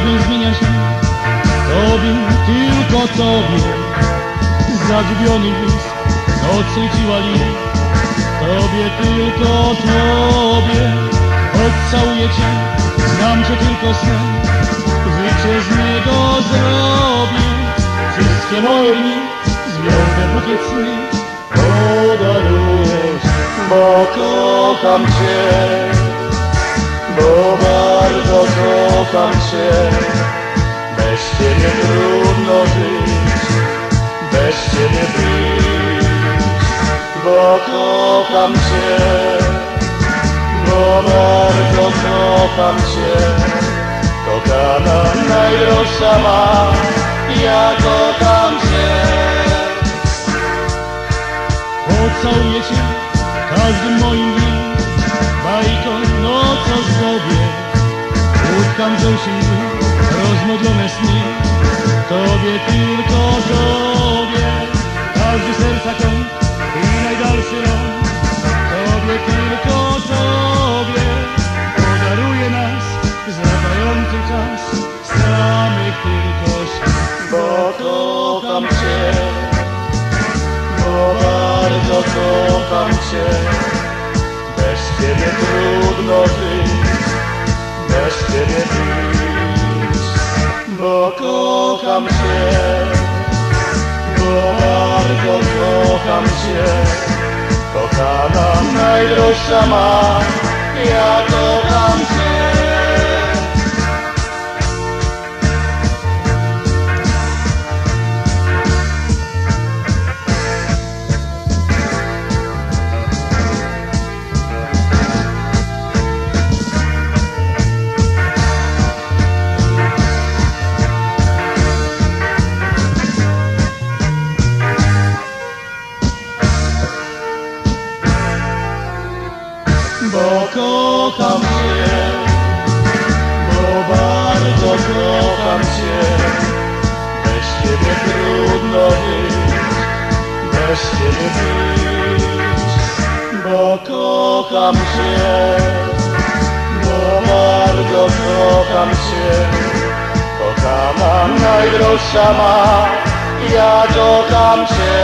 Każdy zmienia się. Tobie, tylko Tobie. Zagubiony blisk Odsyciła lin Tobie, tylko Tobie. Odcałuję Cię Znam Cię tylko sen Życie z niego zrobię. Wszystkie moje dni Zwiążę bukiet sny. Podarujesz Bo kocham Cię. Bo bardzo kocham Cię. Ciebie trudno żyć Bez Ciebie być Bo kocham Cię Bo bardzo kocham Cię. Kochana najdroższa ma Ja kocham Cię. Pocałuję Cię każdym moim dniem Bajką nocą zdrowie Utkam w się Tobie tylko Tobie Każdy serca kąt i najdalszy rąk Tobie tylko Tobie Podaruję nas zlatający czas. Samych tylko Bo kocham Cię. Bo bardzo kocham Cię. Kochana najdroższa ma Bo kocham Cię. Bo bardzo kocham Cię. Bez Ciebie trudno żyć Bez Ciebie być. Bo kocham Cię. Bo bardzo kocham Cię. Kochana najdroższa ma. Ja kocham Cię